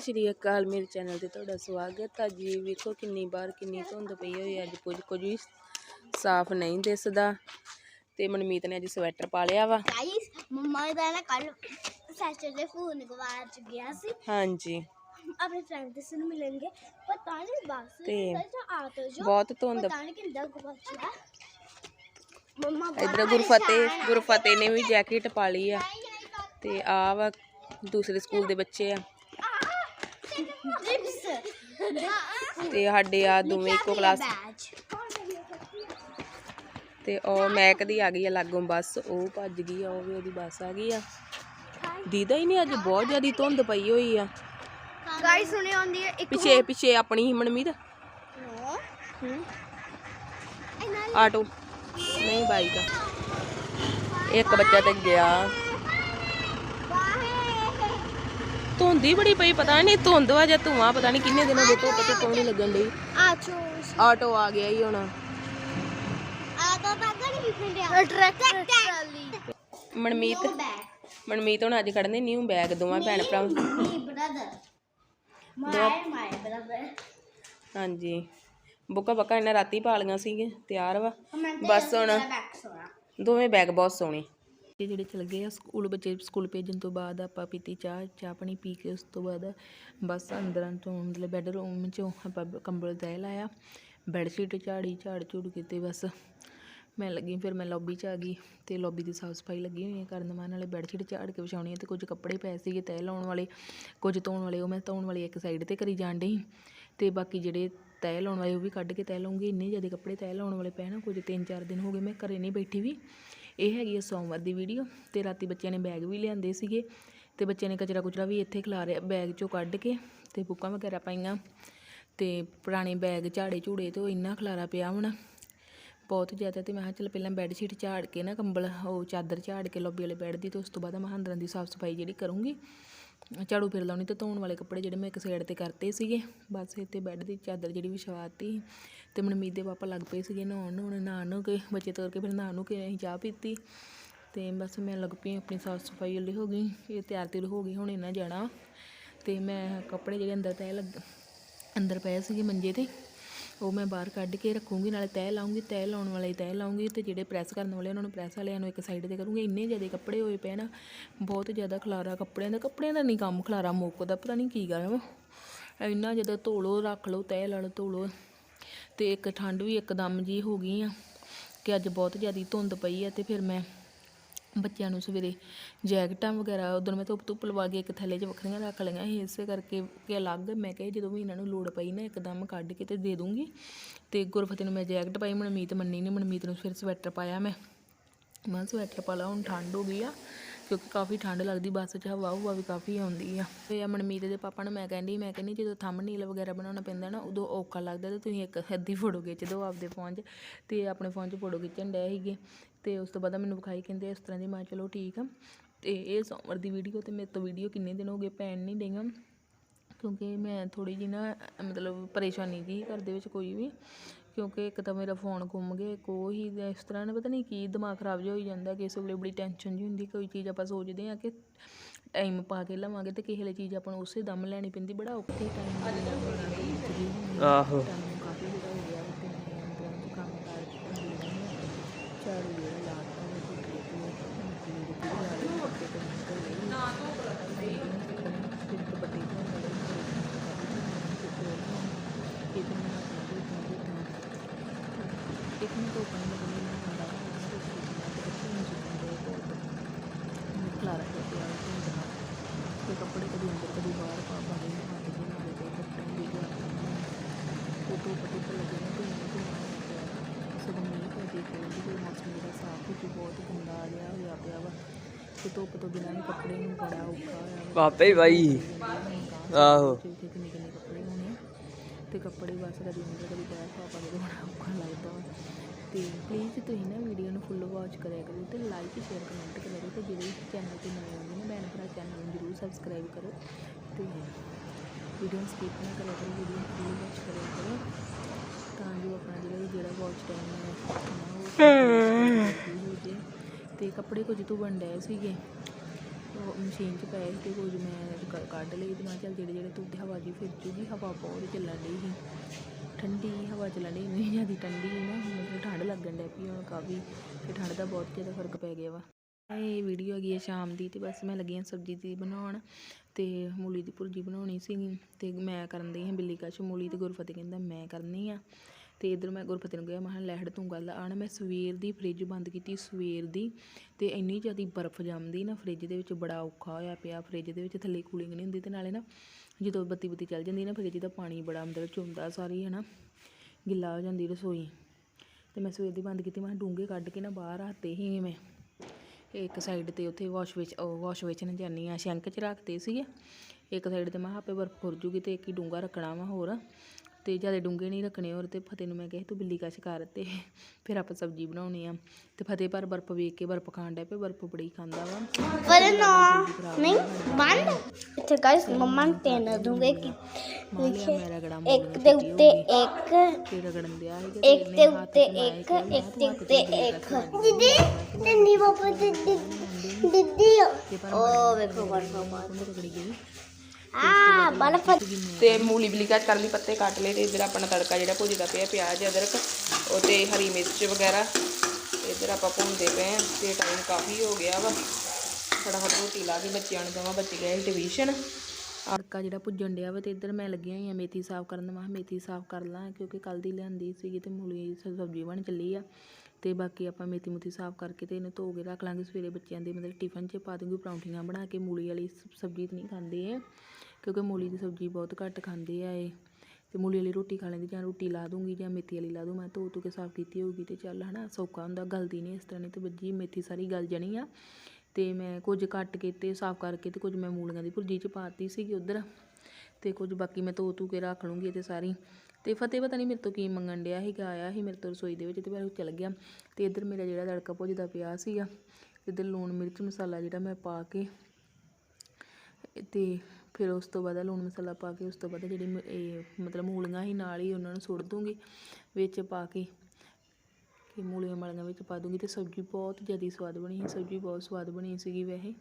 ਸਤਿ ਸ਼੍ਰੀ ਅਕਾਲ ਮੇਰੇ ਚੈਨਲ ਤੇ ਤੁਹਾਡਾ ਸਵਾਗਤ ਹੈ ਜੀ ਵੇਖੋ ਕਿੰਨੀ ਬਾਰ ਕਿੰਨੀ ਧੁੰਦ ਪਈ ਹੋਈ ਅੱਜ ਕੁਝ ਕੁਝ ਵੀ ਸਾਫ਼ ਨਹੀਂ ਦਿਸਦਾ ਤੇ ਮਨਮੀਤ ਨੇ ਅੱਜ ਸਵੈਟਰ ਪਾ ਲਿਆ ਵਾ। ਗਾਇਸ ਮੰਮਾ ਦਾ ਨਾ ਕੱਲ ਸੈਚਰਡੇ ਫੋਨ ਗਵਾਚ ਗਿਆ ਸੀ। ਹਾਂਜੀ। ਆਪਣੇ ਫਰੈਂਡਸ ਨੂੰ ਮਿਲਣਗੇ। ਪਤਾ ਨਹੀਂ ਬਸ ਤੇ ਆਟੋ ਜੋ ਬਹੁਤ ਧੁੰਦ। ਪਤਾ ਨਹੀਂ ਕਿੰਦਾ ਗਵਾਚਿਆ ਮੰਮਾ ਇਧਰ ਗੁਰਫਤਿਹ ਗੁਰਫਤਿਹ ਨੇ ਵੀ ਜੈਕਟ ਪਾ ਲਈ ਆ। ਤੇ ਆ ਵਾ ਦੂਸਰੇ ਸਕੂਲ ਦੇ ਬੱਚੇ ਆ। ਟ੍ਰਿਪਸ ਤੇ ਸਾਡੇ ਆ ਦੋਵੇਂ ਇੱਕੋ ਕਲਾਸ ਤੇ ਉਹ ਮੈਕ ਦੀ ਆ ਗਈ ਆ ਲਾਗੋਂ ਬੱਸ ਉਹ ਭੱਜ ਗਈ ਆ ਉਹ ਵੀ ਉਹਦੀ ਬੱਸ ਆ ਗਈ ਆ। ਦੀਦਾ ਹੀ ਨਹੀਂ ਅੱਜ ਬਹੁਤ ਜ਼ਿਆਦਾ ਧੁੰਦ ਪਈ ਹੋਈ ਆ। ਗਾਇਸ ਸੁਣੇ ਆਉਂਦੀ ਹੈ ਇੱਕ ਪਿੱਛੇ ਪਿੱਛੇ ਆਪਣੀ ਹੀ ਮਨਮੀਤ। ਆਟੋ। ਨਹੀਂ ਬਾਈਕ ਇੱਕ ਬੱਚਾ ਤੇ ਗਿਆ। ਧੁੰਦੀ ਬੜੀ ਪਈ ਪਤਾ ਨਹੀਂ ਧੁੰਦ ਵਾ ਜਾਂ ਧੂਆਂ ਪਤਾ ਨਹੀਂ ਕਿੰਨੇ ਦਿਨਾਂ ਦੇ ਧੁੱਪ ਤੇ ਕੌਣ ਲੱਗਣ ਡਈ। ਆਟੋ ਆ ਗਿਆ ਹੀ ਹੁਣ। ਆਟੋ ਤਾਂ ਨਹੀਂ ਵਿਖੰਡਿਆ ਟਰੈਕਟਰ ਟਰਾਲੀ ਮਨਮੀਤ ਮਨਮੀਤ ਹੁਣ ਅੱਜ ਖੜਨੇ ਨਿਊ ਬੈਗ ਦੋਵਾਂ ਭੈਣ ਭਰਾ ਬ੍ਰਦਰ ਮਾਈ ਮਾਈ ਬ੍ਰਦਰ ਹਾਂਜੀ। ਬੁੱਕਾ ਬੱਕਾ ਇਹਨਾਂ ਰਾਤੀ ਪਾ ਲਈਆਂ ਸੀਗੇ ਤਿਆਰ ਵਾ। ਬਸ ਹੁਣ ਦੋਵੇਂ ਬੈਗ ਬਹੁਤ ਸੋਹਣੇ। ਇਹ ਜਿਹੜੇ ਚਲ ਗਏ ਆ, ਸਕੂਲ ਬੱਚੇ ਸਕੂਲ ਭੇਜਣ ਤੋਂ ਬਾਅਦ ਆਪਾਂ ਪੀਤੀ ਚਾਹ ਚਾਹ ਪਾਣੀ ਪੀ ਕੇ ਉਸ ਤੋਂ ਬਾਅਦ ਬਸ ਅੰਦਰਾਂ ਤੋਂ ਮਤਲਬ ਬੈੱਡਰੂਮ ਚੋਂ ਆਪਾਂ ਕੰਬਲ ਤੈ ਲਾਇਆ ਬੈੱਡਸ਼ੀਟ ਝਾੜੀ, ਝਾੜ ਝੂੜ ਕੀਤੇ ਬਸ। ਮੈਂ ਲੱਗੀ, ਫਿਰ ਮੈਂ ਲੌਬੀ 'ਚ ਆ ਗਈ ਤੇ ਲੌਬੀ ਦੀ ਸਾਫ਼ ਸਫ਼ਾਈ ਲੱਗੀ ਹੋਈ ਹੈ ਕਰਨ ਮਾਨ ਨਾਲੇ ਬੈੱਡਸ਼ੀਟ ਝਾੜ ਕੇ ਵਿਛਾਉਣੀ ਹੈ ਤੇ ਕੁਝ ਕੱਪੜੇ ਪਏ ਸੀਗੇ ਤੈਅ ਲਾਉਣ ਵਾਲੇ, ਕੁਝ ਧੋਣ ਵਾਲੇ, ਉਹ ਮੈਂ ਧੋਣ ਵਾਲੀ ਇੱਕ ਸਾਈਡ ਤੇ ਕਰੀ ਜਾਣ ਡਈ। ਤੇ ਬਾਕੀ ਜਿਹੜੇ ਤੈਅ ਲਾਉਣ ਵਾਲੇ ਉਹ ਵੀ ਕੱਢ ਕੇ ਤੈਅ ਲਾਉਂਗੀ, ਇੰਨੇ ਜ਼ਿਆਦਾ ਕੱਪੜੇ ਤੈਅ ਲਾਉਣ ਵਾਲੇ ਪਏ ਨਾ ਕੁਝ 3-4 ਦਿਨ ਹੋ ਗਏ ਮੈਂ ਘਰੇ ਨਹੀਂ ਬੈਠੀ ਵੀ। ਇਹ ਹੈਗੀ ਹੈ ਸੋਮਵਾਰ ਦੀ ਵੀਡੀਓ ਤੇ ਰਾਤੀ ਬੱਚਿਆਂ ਨੇ ਬੈਗ ਵੀ ਲਿਆਂਦੇ ਸੀਗੇ ਤੇ ਬੱਚਿਆਂ ਨੇ ਕਚਰਾ ਕੁਚਰਾ ਵੀ ਇੱਥੇ ਖਿਲਾਰਿਆ ਬੈਗ ਚੋਂ ਕੱਢ ਕੇ ਤੇ ਬੁੱਕਾਂ ਵਗੈਰਾ ਪਾਈਆਂ ਤੇ ਪੁਰਾਣੇ ਬੈਗ ਝਾੜੇ ਝੂੜੇ ਤੇ ਉਹ ਇੰਨਾ ਖਲਾਰਾ ਪਿਆ ਹੁਣ। ਬਹੁਤ ਜ਼ਿਆਦਾ ਤੇ ਮੈਂ ਕਿਹਾ ਚੱਲ ਪਹਿਲਾਂ ਬੈੱਡ ਸ਼ੀਟ ਝਾੜ ਕੇ ਨਾ ਕੰਬਲ, ਉਹ ਚਾਦਰ ਝਾੜ ਕੇ ਲੌਬੀ ਵਾਲੇ ਬੈੱਡ ਦੀ ਤੇ ਉਸ ਤੋਂ ਬਾਅਦ ਮੈਂ ਅੰਦਰਾਂ ਦੀ ਸਾਫ਼ ਸਫ਼ਾਈ ਜਿਹੜੀ ਕਰੂੰਗੀ। ਝਾੜੂ ਫਿਰ ਲਾਉਣੀ ਤੇ ਧੋਣ ਵਾਲੇ ਕੱਪੜੇ ਜਿਹੜੇ ਮੈਂ ਇੱਕ ਸਾਈਡ ਤੇ ਕਰਤੇ ਸੀਗੇ, ਬਸ ਇੱਥੇ ਬੈੱਡ ਦੀ ਚਾਦਰ ਜਿਹੜੀ ਵਿਛਵਾਤੀ ਤੇ ਮਨਮੀਤ ਦੇ ਪਾਪਾ ਲੱਗ ਪਏ ਸੀਗੇ ਨਹਾਉਣ ਨਹਾਉਣ ਨਹਾ ਨੂੰ ਕੇ ਬੱਚੇ ਤੋਰ ਕੇ ਫਿਰ ਨਹਾ ਨੂੰ ਕੇ ਅਸੀਂ ਚਾਹ ਪੀਤੀ ਤੇ ਬਸ ਮੈਂ ਲੱਗ ਪਈ ਆਪਣੀ ਸਾਫ਼ ਸਫ਼ਾਈ ਵਾਲੀ ਹੋ ਗਈ, ਇਹ ਤਿਆਰ ਤਿਰ ਹੋ ਗਈ, ਹੁਣ ਇਹਨਾਂ ਜਾਣਾ ਤੇ ਮੈਂ ਕੱਪੜੇ ਜਿਹੜੇ ਅੰਦਰ ਤੈ ਲੱਗ, ਅੰਦਰ ਪਏ ਸੀਗੇ ਮੰਜੇ ਤੇ ਉਹ ਮੈਂ ਬਾਹਰ ਕੱਢ ਕੇ ਰੱਖੂੰਗੀ, ਨਾਲੇ ਤੈਅ ਲਾਉਂਗੀ ਤੈਅ ਲਾਉਣ ਵਾਲੇ ਤੈਅ ਲਾਉਂਗੀ ਤੇ ਜਿਹੜੇ ਪ੍ਰੈਸ ਕਰਨ ਵਾਲੇ ਉਹਨਾਂ ਨੂੰ ਪ੍ਰੈਸ ਵਾਲਿਆਂ ਨੂੰ ਇੱਕ ਸਾਈਡ ਤੇ ਕਰੂੰਗੀ। ਇੰਨੇ ਜ਼ਿਆਦਾ ਕੱਪੜੇ ਹੋਏ ਪਏ ਨਾ, ਬਹੁਤ ਜ਼ਿਆਦਾ ਖਲਾਰਾ ਕੱਪੜਿਆਂ ਦਾ ਕੱਪੜਿਆਂ ਦਾ ਨਹੀਂ ਕੰਮ ਖਲਾਰਾ ਮੁੱਕਦਾ ਪਤਾ ਨਹੀਂ ਕੀ ਗੱਲ ਵਾ ਇੰਨਾ ਜ਼ਿਆਦਾ ਧੋ ਲਓ ਰੱਖ ਲਓ ਤੈਅ ਲਾ ਲਓ ਧੋ ਲਓ ਤੇ ਇੱਕ ਠੰਡ ਵੀ ਇੱਕਦਮ ਜੀ ਹੋ ਗਈ ਆ ਕਿ ਅੱਜ ਬਹੁਤ ਜ਼ਿਆਦਾ ਧੁੰਦ ਪਈ ਆ ਤੇ ਫਿਰ ਮੈਂ ਬੱਚਿਆਂ ਨੂੰ ਸਵੇਰੇ ਜੈਕਟਾਂ ਵਗੈਰਾ ਉਦੋਂ ਮੈਂ ਧੁੱਪ ਧੁੱਪ ਲਵਾ ਕੇ ਇੱਕ ਥੱਲੇ 'ਚ ਵੱਖਰੀਆਂ ਰੱਖ ਲਈਆਂ ਸੀ, ਇਸੇ ਕਰਕੇ ਕਿ ਅਲੱਗ ਮੈਂ ਕਿਹਾ ਜਦੋਂ ਵੀ ਇਹਨਾਂ ਨੂੰ ਲੋੜ ਪਈ ਨਾ ਇੱਕਦਮ ਕੱਢ ਕੇ ਤੇ ਦੇ ਦੂੰਗੀ। ਤੇ ਗੁਰਫਤਿਹ ਨੂੰ ਮੈਂ ਜੈਕਟ ਪਾਈ, ਮਨਮੀਤ ਮੰਨੀ ਨੇ, ਮਨਮੀਤ ਨੂੰ ਫਿਰ ਸਵੈਟਰ ਪਾਇਆ ਮੈਂ। ਮੈਂ ਸਵੈਟਰ ਪਾ ਲਾ, ਹੁਣ ਠੰਡ ਹੋ ਗਈ ਆ। ਕਿਉਂਕਿ ਕਾਫੀ ਠੰਡ ਲੱਗਦੀ, ਬੱਸ 'ਚ ਹਵਾ ਹੁਵਾ ਵੀ ਕਾਫੀ ਆਉਂਦੀ ਆ। ਤੇ ਆ ਮਨਮੀਤ ਦੇ ਪਾਪਾ ਨੂੰ ਮੈਂ ਕਹਿੰਦੀ ਮੈਂ ਕਹਿੰਦੀ ਜਦੋਂ ਥੰਬਨੇਲ ਵਗੈਰਾ ਬਣਾਉਣਾ ਪੈਂਦਾ ਨਾ, ਉਦੋਂ ਔਖਾ ਲੱਗਦਾ ਤੇ ਤੁਸੀਂ ਇੱਕ ਅੱਧੀ ਫੋਟੋ ਖਿੱਚ ਦਿਓ ਆਪਦੇ ਫੋਨ 'ਚ ਤੇ ਆਪਣੇ ਫੋਨ 'ਚ ਫੋਟੋ ਖਿੱਚਣ ਡਏ ਸੀਗੇ। ਤੇ ਉਸ ਤੋਂ ਬਾਅਦ ਮੈਨੂੰ ਵਿਖਾਈ, ਕਹਿੰਦੇ ਇਸ ਤਰ੍ਹਾਂ ਦੀ, ਮੈਂ ਚਲੋ ਠੀਕ ਆ। ਤੇ ਇਹ ਸੋਮਵਾਰ ਦੀ ਵੀਡੀਓ ਤੇ ਮੇਰੇ ਤੋਂ ਵੀਡੀਓ ਕਿੰਨੇ ਦਿਨ ਹੋ ਗਏ ਪੈਣ ਨਹੀਂ ਡਈਆਂ। ਕਿਉਂਕਿ ਮੈਂ ਥੋੜੀ ਜਿਹੀ ਨਾ, ਮਤਲਬ ਪਰੇਸ਼ਾਨੀ ਦੀ ਘਰ ਦੇ ਵਿੱਚ ਕੋਈ ਵੀ। ਕਿਉਂਕਿ ਇੱਕ ਤਾਂ ਮੇਰਾ ਫੋਨ ਗੁੰਮ ਗਿਆ ਕੋਈ ਇਸ ਤਰ੍ਹਾਂ ਨਾ ਪਤਾ ਨਹੀਂ ਕੀ ਦਿਮਾਗ ਖਰਾਬ ਜਿਹਾ ਹੋਈ ਜਾਂਦਾ ਕਿ ਇਸ ਵੇਲੇ ਬੜੀ ਟੈਨਸ਼ਨ ਜੀ ਹੁੰਦੀ ਕੋਈ ਚੀਜ਼ ਆਪਾਂ ਸੋਚਦੇ ਆ ਕਿ ਟਾਈਮ ਪਾ ਕੇ ਲਵਾਂਗੇ ਤੇ ਕਿਸੇ ਲਈ ਚੀਜ਼ ਆਪਾਂ ਨੂੰ ਉਸੇ ਦਮ ਲੈਣੀ ਪੈਂਦੀ ਬੜਾ ਔਖੇ ਟਾਈਮ ਆਹੋ। ਕਾਫੀ ਜਿਹੜਾ ਹੋ ਗਿਆ ਕੰਮ ਕਰ ਹੁੰਦੀ ਨਹੀਂ ਆ ਝਾੜੂ ਜਿਹੜਾ ਲਾਤਾ ਮੈਂ ਕੁੱਟੀ ਤੇ ਮੱਕੀ ਦੀ ਰੋਟੀ ਲਾ ਲਈ ਤੇ ਤੇ ਮੈਂ ਕਰ ਲਈ ਨਾ ਤੋਂ ਬਰਦੇ ਫਿਰ ਤੋਂ ਬੱਟੀ ਤੋਂ ਮੇਰੇ ਇਹ ਤੇ ਮੈਂ ਆਪਣਾ ਵੀ ਕੰਮ ਕੀਤਾ ਇੱਕ ਮਿੰਟ ਤੋਂ ਪਾਣੀ ਲੱਗਣੀ ਨਾ ਹੁੰਦਾ ਨਾ ਤੇ ਫਿਰ ਮੈਂ ਤੇ ਬੱਚੇ ਨੂੰ ਜਿੰਦੇ ਨਿਕਲਾ ਰੱਖਿਆ ਪਿਆ ਹੁੰਦਾ ਤੇ ਕੱਪੜੇ ਕਦੀ ਅੰਦਰ ਕਦੀ ਬਾਹਰ ਪਾ ਪਾ ਕੇ ਹੱਥ ਦੇ ਨਾਲ ਤੇ ਕੱਟਣ ਦੀ ਗਿਆ ਤੇ ਤੋਂ ਪਤੀ ਤੇ ਲੱਗੇ ਨਾ ਕੋਈ ਨਹੀਂ ਕੋਈ ਸਗੋਂ ਮੀਂਹ ਪੈ ਜੇ ਕੋਈ ਕੋਈ ਮੌਸਮ ਜਿਹੜਾ ਸਾਫ਼ ਹੋ ਕੇ ਬਹੁਤ ਗੰਦਾ ਜਿਹਾ ਹੋਇਆ ਪਿਆ ਵਾ। ਤੇ ਧੁੱਪ ਤੋਂ ਬਿਨਾਂ ਵੀ ਕੱਪੜੇ ਨੂੰ ਬੜਾ ਔਖਾ ਹੋਇਆ ਵਾ। ਪਾਪੇ ਬਾਈ। ਆਹੋ। ਕੱਪੜੇ ਆ। ਤੇ ਕੱਪੜੇ ਬਸ ਕਦੀ ਅੰਦਰ ਕਦੀ ਬਾਹਰ ਪਾ ਪਾ ਕੇ ਤੇ ਬੜਾ ਔਖਾ ਲੱਗਦਾ ਵਾ। ਤੇ ਪਲੀਜ਼ ਤੁਸੀਂ ਨਾ ਵੀਡੀਓ ਨੂੰ ਫੁੱਲ ਵਾਚ ਕਰਿਆ ਕਰੋ ਤੇ ਲਾਈਕ ਸ਼ੇਅਰ ਕਮੈਂਟ ਕਰਿਆ ਕਰੋ ਤੇ ਜਿਹੜੇ ਚੈਨਲ ਤੇ ਨਵੇਂ ਆਉਂਦੇ ਨੇ ਭੈਣ ਭਰਾ ਚੈਨਲ ਨੂੰ ਜਰੂਰ ਸਬਸਕ੍ਰਾਈਬ ਕਰੋ ਤੇ ਵੀਡੀਓ ਸਕਿਪ ਨਾ ਕਰਿਆ ਕਰੋ ਵੀਡੀਓ ਫੁੱਲ ਵਾਚ ਕਰਿਆ ਕਰੋ ਤਾਂ ਜੋ ਆਪਣਾ ਜਿਹੜਾ ਜਿਹੜਾ ਵਾਚ ਟਾਈਮ ਹੈ ਉਹ ਤੇ ਕੱਪੜੇ ਕੁਝ ਧੋਣ ਡਏ ਸੀਗੇ ਮਸ਼ੀਨ 'ਚ ਪਏ ਸੀ ਤੇ ਕੁਝ ਮੈਂ ਕੱਢ ਲਈ ਤੇ ਮੈਂ ਚੱਲ ਜਿਹੜੇ ਜਿਹੜੇ ਧੁੱਪ ਤੇ ਹਵਾ ਜੀ ਫਿਰ ਜੂਗੀ ਹਵਾ ਬਹੁਤ ਚੱਲਣ ਡਈ ਸੀ। ਠੰਡੀ ਹਵਾ ਚੱਲਣ ਡਈ ਇੰਨੀ ਜ਼ਿਆਦਾ ਠੰਡੀ ਨਾ ਮਤਲਬ ਠੰਡ ਲੱਗਣ ਡੈ ਪਈ ਹੁਣ ਕਾਫੀ, ਤੇ ਠੰਡ ਦਾ ਬਹੁਤ ਜ਼ਿਆਦਾ ਫ਼ਰਕ ਪੈ ਗਿਆ ਵਾ। ਇਹ ਵੀਡੀਓ ਹੈਗੀ ਹੈ ਸ਼ਾਮ ਦੀ, ਤੇ ਬਸ ਮੈਂ ਲੱਗੀ ਹਾਂ ਸਬਜ਼ੀ ਦੀ ਬਣਾਉਣ, ਤੇ ਮੂਲੀ ਦੀ ਭੁਰਜੀ ਬਣਾਉਣੀ ਸੀ ਤੇ ਮੈਂ ਕਰਨ ਦੀ ਹਾਂ ਬਿੱਲੀ ਕਸ਼ ਮੂਲੀ ਤੇ ਗੁਰਫਤਿਹ ਕਹਿੰਦਾ ਮੈਂ ਕਰਨੀ ਆ। ਤੇ ਇਧਰ ਮੈਂ ਗੁਰਫਤਿਹ ਨੂੰ ਕਿਹਾ, ਮੈਂ ਕਿਹਾ ਤੂੰ ਗੱਲ ਆਣ, ਮੈਂ ਸਵੇਰ ਦੀ ਫ੍ਰਿਜ ਬੰਦ ਕੀਤੀ ਸਵੇਰ ਦੀ, ਤੇ ਇੰਨੀ ਜ਼ਿਆਦਾ ਬਰਫ਼ ਜੰਮਦੀ ਨਾ ਫ੍ਰਿਜ ਦੇ ਵਿੱਚ, ਬੜਾ ਔਖਾ ਹੋਇਆ ਪਿਆ ਫ੍ਰਿਜ ਦੇ ਵਿੱਚ ਥੱਲੇ ਕੂਲਿੰਗ ਨਹੀਂ ਹੁੰਦੀ, ਤੇ ਨਾਲੇ ਨਾ ਜਦੋਂ ਬੱਤੀ ਬੱਤੀ ਚੱਲ ਜਾਂਦੀ ਨਾ ਫ੍ਰਿਜ ਦਾ ਪਾਣੀ ਬੜਾ ਅੰਦਰ ਚੁੰਦਾ ਸਾਰੀ ਹੈ ਨਾ ਗਿੱਲਾ ਹੋ ਜਾਂਦੀ ਰਸੋਈ। ਤੇ ਮੈਂ ਸਵੇਰ ਦੀ ਬੰਦ ਕੀਤੀ, ਮੈਂ ਡੂੰਘੇ ਕੱਢ ਕੇ ਨਾ ਬਾਹਰ ਰੱਖਤੇ ਸੀ ਮੈਂ। ਇੱਕ ਸਾਈਡ ਤੇ ਉੱਥੇ ਵਾਸ਼ ਵਿੱਚ ਵਾਸ਼ ਵਿੱਚ ਨਾ ਜਾਨੀ ਆ, ਸ਼ੈਂਕ 'ਚ ਰੱਖਤੇ ਸੀਗੇ। ਇੱਕ ਸਾਈਡ ਤੇ ਮੈਂ ਕਿਹਾ ਆਪੇ ਬਰਫ਼ ਖੁਰ ਜੂਗੀ ਤੇ ਇੱਕ ਹੀ ਡੂੰਘਾ ਰੱਖਣਾ ਵਾ ਹੋਰ। ਤੇ ਜ਼ਿਆਦਾ ਡੂੰਘੇ ਨਹੀਂ ਰੱਖਣੇ ਹੋਰ ਤੇ ਫਤਿਹ ਨੂੰ ਮੈਂ ਕਿਹਾ ਤੂੰ ਬਿੱਲੀ ਕਸ਼ ਕਰ ਤੇ ਫਿਰ ਆਪਾਂ ਸਬਜ਼ੀ ਬਣਾਉਣੀ ਆ। ਤੇ ਫਤਿਹ ਪਰ ਬਰਫ਼ ਵੇਖ ਕੇ ਬਰਫ਼ ਖਾਣ ਡਿਆ ਪਿਆ ਬਰਫ਼ ਬੜੀ ਖਾਂਦਾ ਵਾ। ਪਰ ਨਾ ਨਹੀਂ ਬੰਦ। ਇੱਥੇ ਗਾਇਸ ਮੰਮਾ ਨੂੰ ਤਿੰਨ ਦੂੰਗੇ ਕਿ ਮਾਂ ਲਿਆ ਮੇਰਾ ਗੜਾ ਇੱਕ ਦੇ ਉੱਤੇ ਇੱਕ ਤੇ ਰਗੜਨ ਦਿਆ ਸੀ ਇੱਕ ਦੇ ਉੱਤੇ ਇੱਕ ਇੱਕ ਦੇ ਉੱਤੇ ਇੱਕ। ਦੀਦੀ ਨੰਨੀ ਪਾਪਾ ਦੀਦੀ ਦੀਦੀ ਉਹ ਵੇਖੋ ਬਰਫ ਰਗੜੀ ਗਈ ਆ ਬਰਫ ਤੇ ਮੂਲੀ ਬਲੀ ਕੱਟ ਕਰ ਲਈ ਪੱਤੇ ਕੱਟ ਲਏ ਤੇ ਇਧਰ ਆਪਣਾ ਤੜਕਾ ਜਿਹੜਾ ਭੁਜਦਾ ਪਿਆ ਪਿਆਜ਼ ਅਦਰਕ ਉਹ ਤੇ ਹਰੀ ਮਿਰਚ ਵਗੈਰਾ। ਇਧਰ ਆਪਾਂ ਭੁੰਨਦੇ ਪਏ ਆ ਤੇ ਟਾਈਮ ਕਾਫੀ ਹੋ ਗਿਆ ਵਾ। ਫਟਾਫਟ ਰੋਟੀ ਲਾ ਕੇ ਬੱਚਿਆਂ ਨੂੰ ਦੇਵਾਂ ਬੱਚੇ ਗਏ ਟਿਊਸ਼ਨ ਤੜਕਾ ਜਿਹੜਾ ਭੁੱਜਣ ਡਿਆ ਵਾ ਤੇ ਇਧਰ ਮੈਂ ਲੱਗੀ ਹੋਈ ਆ ਮੇਥੀ ਸਾਫ਼ ਕਰਨ ਮੈਂ ਮੇਥੀ ਸਾਫ਼ ਕਰ ਲਾਂ ਕਿਉਂਕਿ ਕੱਲ ਦੀ ਲਿਆਂਦੀ ਸੀਗੀ ਤੇ ਮੂਲੀ ਸਬਜ਼ੀ ਬਣ ਚੱਲੀ ਆ। ਤੇ ਬਾਕੀ ਆਪਾਂ ਮੇਥੀ ਮੁਥੀ ਸਾਫ਼ ਕਰਕੇ ਤੇ ਇਹਨੂੰ ਧੋ ਕੇ ਰੱਖ ਲਾਂਗੇ ਸਵੇਰੇ ਬੱਚਿਆਂ ਦੇ, ਮਤਲਬ ਟਿਫਨ 'ਚ ਪਾ ਦੂੰਗੀ ਪਰੌਂਠੀਆਂ ਬਣਾ ਕੇ, ਮੂਲੀ ਵਾਲੀ ਸਬਜ਼ੀ ਤਾਂ ਨਹੀਂ ਖਾਂਦੇ ਇਹ, ਕਿਉਂਕਿ ਮੂਲੀ ਦੀ ਸਬਜ਼ੀ ਬਹੁਤ ਘੱਟ ਖਾਂਦੇ ਆ ਇਹ। ਤੇ ਮੂਲੀ ਵਾਲੀ ਰੋਟੀ ਖਾ ਲੈਂਦੀ ਜਾਂ ਰੋਟੀ ਲਾ ਦੂੰਗੀ ਜਾਂ ਮੇਥੀ ਵਾਲੀ ਲਾ ਦੂੰ, ਮੈਂ ਧੋ ਧੋ ਕੇ ਸਾਫ਼ ਕੀਤੀ ਹੋਊਗੀ ਤੇ ਚੱਲ ਹਨਾ, ਸੌਖਾ ਹੁੰਦਾ, ਗਲਦੀ ਨਹੀਂ ਇਸ ਤਰ੍ਹਾਂ ਨਹੀਂ ਤੇ ਵੱਜੀ ਮੇਥੀ ਸਾਰੀ ਗਲ ਜਾਣੀ ਆ। ਤੇ ਮੈਂ ਕੁਝ ਕੱਟ ਕੇ ਤੇ ਸਾਫ਼ ਕਰਕੇ ਤੇ ਕੁਝ ਮੈਂ ਮੂਲੀਆਂ ਦੀ ਭੁਰਜੀ 'ਚ ਪਾਤੀ ਸੀਗੀ ਉਧਰ, ਤੇ ਕੁਝ ਬਾਕੀ ਮੈਂ ਧੋ ਧੂ ਕੇ ਰੱਖ ਲੂੰਗੀ ਤੇ ਸਾਰੀ। ਤੇ ਫਤਿਹ ਪਤਾ ਨਹੀਂ ਮੇਰੇ ਤੋਂ ਕੀ ਮੰਗਣ ਡਿਆ ਸੀਗਾ, ਆਇਆ ਸੀ ਮੇਰੇ ਤੋਂ ਰਸੋਈ ਦੇ ਵਿੱਚ ਤੇ ਮੈਂ ਚਲ ਗਿਆ ਤੇ ਇੱਧਰ ਮੇਰਾ ਜਿਹੜਾ ਤੜਕਾ ਭੁੱਜਦਾ ਪਿਆ ਸੀਗਾ, ਇੱਧਰ ਲੂਣ ਮਿਰਚ ਮਸਾਲਾ ਜਿਹੜਾ ਮੈਂ ਪਾ ਕੇ ਤੇ ਫਿਰ ਉਸ ਤੋਂ ਬਾਅਦ ਲੂਣ ਮਸਾਲਾ ਪਾ ਕੇ ਉਸ ਤੋਂ ਬਾਅਦ ਜਿਹੜੀ ਮ- ਇਹ ਮਤਲਬ ਮੂਲੀਆਂ ਹੀ ਨਾਲ ਹੀ ਉਹਨਾਂ ਨੂੰ ਸੁੱਟ ਦੂੰਗੀ, ਵਿੱਚ ਪਾ ਕੇ ਕਿ ਮੂਲੀਆਂ ਮਾਲੀਆਂ ਵਿੱਚ ਪਾ ਦੂੰਗੀ ਤੇ ਸਬਜ਼ੀ ਬਹੁਤ ਜ਼ਿਆਦਾ ਸਵਾਦ ਬਣੀ ਸੀ, ਸਬਜ਼ੀ ਬਹੁਤ ਸਵਾਦ ਬਣੀ ਸੀਗੀ ਵੈਸੇ।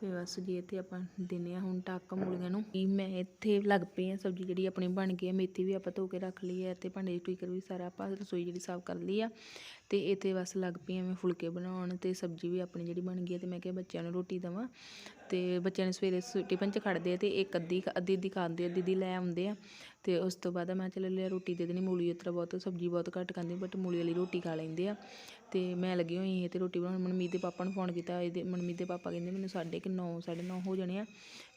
ਤੇ ਬਸ ਜੀ ਇੱਥੇ ਆਪਾਂ ਦਿੰਨੇ ਆ ਹੁਣ ਟੱਕ ਮੂਲੀਆਂ ਨੂੰ। ਵੀ ਮੈਂ ਇੱਥੇ ਲੱਗ ਪਈ ਆ ਸਬਜ਼ੀ ਜਿਹੜੀ ਆਪਣੀ ਬਣ ਗਈ ਆ ਮੇਥੀ ਵੀ ਆਪਾਂ ਧੋ ਕੇ ਰੱਖ ਲਈ ਆ ਤੇ ਭਾਂਡੇ ਟੁਈਕਰ ਵੀ ਸਾਰਾ ਆਪਾਂ ਰਸੋਈ ਜਿਹੜੀ ਸਾਫ਼ ਕਰ ਲਈ ਆ। ਤੇ ਇੱਥੇ ਬਸ ਲੱਗ ਪਈ ਆ ਮੈਂ ਫੁਲਕੇ ਬਣਾਉਣ ਤੇ ਸਬਜ਼ੀ ਵੀ ਆਪਣੀ ਜਿਹੜੀ ਬਣ ਗਈ ਹੈ ਤੇ ਮੈਂ ਕਿਹਾ ਬੱਚਿਆਂ ਨੂੰ ਰੋਟੀ ਦੇਵਾਂ ਤੇ ਬੱਚਿਆਂ ਨੇ ਸਵੇਰੇ ਸ- ਟਿਫਨ 'ਚ ਖੜਦੇ ਆ ਤੇ ਇੱਕ ਅੱਧੀ ਅੱਧੀ ਅੱਧੀ ਖਾਂਦੇ ਅੱਧੀ ਅੱਧੀ ਲੈ ਆਉਂਦੇ ਆ ਤੇ ਉਸ ਤੋਂ ਬਾਅਦ ਮੈਂ ਚਲ ਲਿਆ ਰੋਟੀ ਦੇ ਦੇਣੀ, ਮੂਲੀ ਉਤਰਾ ਬਹੁਤ, ਸਬਜ਼ੀ ਬਹੁਤ ਘੱਟ ਖਾਂਦੇ ਬਟ ਮੂਲੀ ਵਾਲੀ ਰੋਟੀ ਖਾ ਲੈਂਦੇ ਆ ਤੇ ਮੈਂ ਲੱਗੀ ਹੋਈ ਸੀ ਤੇ ਰੋਟੀ ਬਣਾਉਣ। ਮਨਮੀਤ ਦੇ ਪਾਪਾ ਨੂੰ ਫੋਨ ਕੀਤਾ। ਇਹਦੇ ਮਨਮੀਤ ਦੇ ਪਾਪਾ ਕਹਿੰਦੇ ਮੈਨੂੰ ਸਾਢੇ ਕਿ 9 9:30 ਹੋ ਜਾਣੇ ਆ।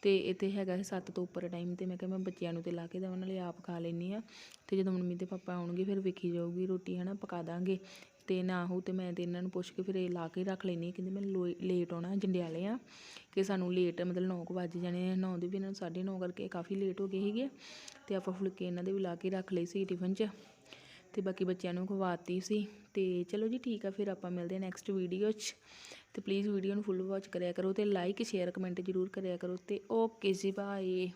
ਤੇ ਇੱਥੇ ਹੈਗਾ 7 ਤੋਂ ਉੱਪਰ ਟਾਈਮ ਤੇ ਮੈਂ ਕਿਹਾ ਮੈਂ ਬੱਚਿਆਂ ਨੂੰ ਤੇ ਲਾ ਕੇ ਦੇਵਾਂ, ਨਾਲੇ ਆਪ ਖਾ ਲੈਣੀ ਆ। ਤੇ ਜਦੋਂ ਮਨਮੀਤ ਦੇ ਪਾਪਾ ਆਉਣਗੇ, ਫਿਰ ਵੇਖੀ ਜਾਊਗੀ ਰੋਟੀ, ਹਨਾ, ਪਕਾ ਦਾਂਗੇ। ਤੇ ਨਾ ਹੋ ਤੇ ਮੈਂ ਤੇ ਇਹਨਾਂ ਨੂੰ ਪੁੱਛ ਕੇ ਫਿਰ ਇਹ ਲਾ ਕੇ ਰੱਖ ਲੈਣੀ ਕਹਿੰਦੇ ਮੈਂ ਲੇਟ ਆਉਣਾ, ਜੰਡਿਆਲੇ ਆ। ਕਿ ਸਾਨੂੰ ਲੇਟ ਮਤਲਬ 9 ਕੁ ਵੱਜ ਜਾਣੇ ਆ। 9 ਦੇ ਵੀ ਇਹਨਾਂ ਨੂੰ 9:30 ਕਰਕੇ ਕਾਫੀ ਲੇਟ ਹੋ ਗਏ ਸੀਗੇ। ਤੇ ਆਪਾਂ ਫੁਲਕੇ ਇਹਨਾਂ ਦੇ ਵੀ ਲਾ ਕੇ ਰੱਖ ਲਏ ਸੀ ਟਿਫਨ 'ਚ। ਤੇ ਬਾਕੀ ਬੱਚਿਆਂ ਨੂੰ ਖਵਾਤੀ ਸੀ। ਤੇ ਚਲੋ ਜੀ ਠੀਕ ਆ, ਫਿਰ ਆਪਾਂ ਮਿਲਦੇ ਹਾਂ ਨੈਕਸਟ ਵੀਡੀਓ 'ਚ। ਤੇ ਪਲੀਜ਼ ਵੀਡੀਓ ਨੂੰ ਫੁੱਲ ਵਾਚ ਕਰਿਆ ਕਰੋ ਤੇ ਲਾਈਕ ਸ਼ੇਅਰ ਕਮੈਂਟ ਜ਼ਰੂਰ ਕਰਿਆ ਕਰੋ ਤੇ ਓਕੇ ਜੀ ਬਾਏ